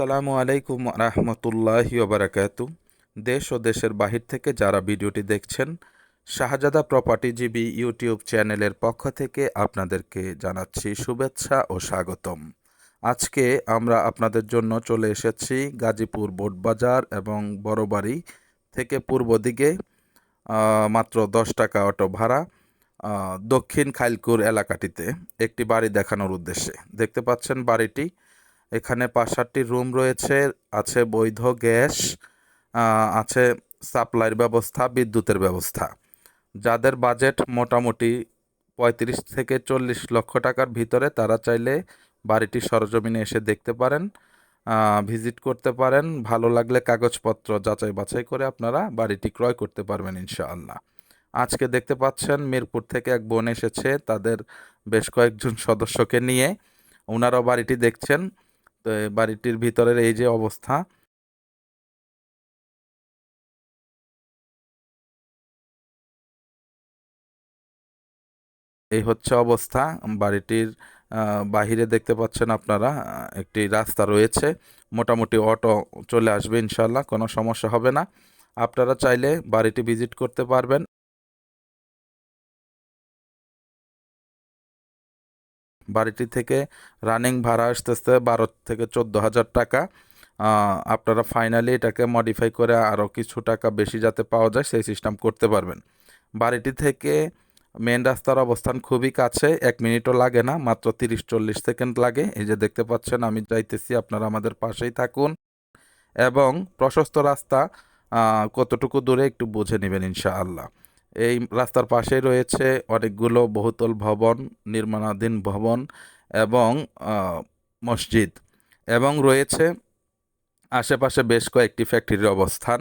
আসসালামু আলাইকুম রহমতুল্লাহি ওবরাকাতু দেশ ও দেশের বাহির থেকে যারা ভিডিওটি দেখছেন, শাহজাদা প্রপার্টিজীবী ইউটিউব চ্যানেলের পক্ষ থেকে আপনাদেরকে জানাচ্ছি শুভেচ্ছা ও স্বাগতম। আজকে আমরা আপনাদের জন্য চলে এসেছি গাজীপুর বোটবাজার এবং বড়বাড়ি থেকে পূর্ব দিকে মাত্র দশ টাকা অটো ভাড়া দক্ষিণ খাইলকুর এলাকাটিতে একটি বাড়ি দেখানোর উদ্দেশ্যে। দেখতে পাচ্ছেন বাড়িটি। এখানে পাঁচ সাতটি রুম রয়েছে, আছে বৈধ গ্যাস আছে সাপ্লাইয়ের ব্যবস্থা, বিদ্যুতের ব্যবস্থা। যাদের বাজেট মোটামুটি পঁয়ত্রিশ থেকে চল্লিশ লক্ষ টাকার ভিতরে, তারা চাইলে বাড়িটি সরজমিনে এসে দেখতে পারেন ভিজিট করতে পারেন। ভালো লাগলে কাগজপত্র যাচাই বাছাই করে আপনারা বাড়িটি ক্রয় করতে পারবেন ইনশাআল্লাহ। আজকে দেখতে পাচ্ছেন মিরপুর থেকে এক বোন এসেছে, তাদের বেশ কয়েকজন সদস্যকে নিয়ে। ওনারাও বাড়িটি দেখছেন। তো বাড়িটির ভিতরের এই যে অবস্থা। এই হচ্ছে অবস্থা। বাড়িটির বাহিরে দেখতে পাচ্ছেন আপনারা একটি রাস্তা রয়েছে। মোটামুটি অটো চলে আসবে ইনশাল্লাহ কোনো সমস্যা হবে না। আপনারা চাইলে বাড়িটি ভিজিট করতে পারবেন। বাড়িটি থেকে রানিং ভাড়া আসতেছে বারো থেকে চোদ্দ হাজার টাকা। আপনারা ফাইনালি এটাকে মডিফাই করে আরও কিছু টাকা বেশি যাতে পাওয়া যায় সেই সিস্টেম করতে পারবেন। বাড়িটি থেকে মেন রাস্তার অবস্থান খুবই কাছে, এক মিনিটও লাগে না, মাত্র তিরিশ চল্লিশ সেকেন্ড লাগে। এই যে দেখতে পাচ্ছেন, আমি যাইতেছি, আপনারা আমাদের পাশেই থাকুন। এবং প্রশস্ত রাস্তা কতটুকু দূরে একটু বুঝে নেবেন ইনশাআল্লাহ। এই রাস্তার পাশেই রয়েছে অনেকগুলো বহুতল ভবন, নির্মাণাধীন ভবন এবং মসজিদ এবং রয়েছে আশেপাশে বেশ কয়েকটি ফ্যাক্টরির অবস্থান।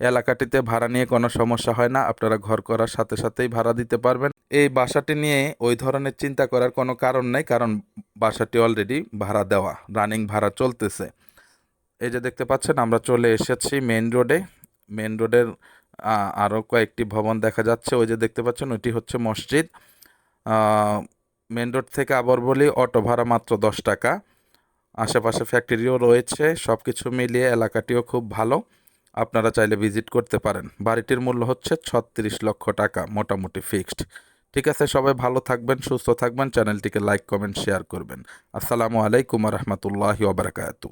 এলাকাটিতে ভাড়া নিয়ে কোনো সমস্যা হয় না, আপনারা ঘর করার সাথে সাথেই ভাড়া দিতে পারবেন। এই বাসাটি নিয়ে ওই ধরনের চিন্তা করার কোনো কারণ নেই, কারণ বাসাটি অলরেডি ভাড়া দেওয়া রানিং ভাড়া চলতেছে। এই যে দেখতে পাচ্ছেন, আমরা চলে এসেছি মেন রোডে মেন রোডের আরও কয়েকটি ভবন দেখা যাচ্ছে। ওই যে দেখতে পাচ্ছেন, ওইটি হচ্ছে মসজিদ। মেন রোড থেকে আবার বলি অটো ভাড়া মাত্র দশ টাকা। আশেপাশে ফ্যাক্টরিও রয়েছে সব কিছু মিলিয়ে এলাকাটিও খুব ভালো। আপনারা চাইলে ভিজিট করতে পারেন। বাড়িটির মূল্য হচ্ছে ছত্রিশ লক্ষ টাকা, মোটামুটি ফিক্সড ঠিক আছে, সবাই ভালো থাকবেন, সুস্থ থাকবেন। চ্যানেলটিকে লাইক কমেন্ট শেয়ার করবেন। আসসালামু আলাইকুম রহমতুল্লাহি ওবরাকাতু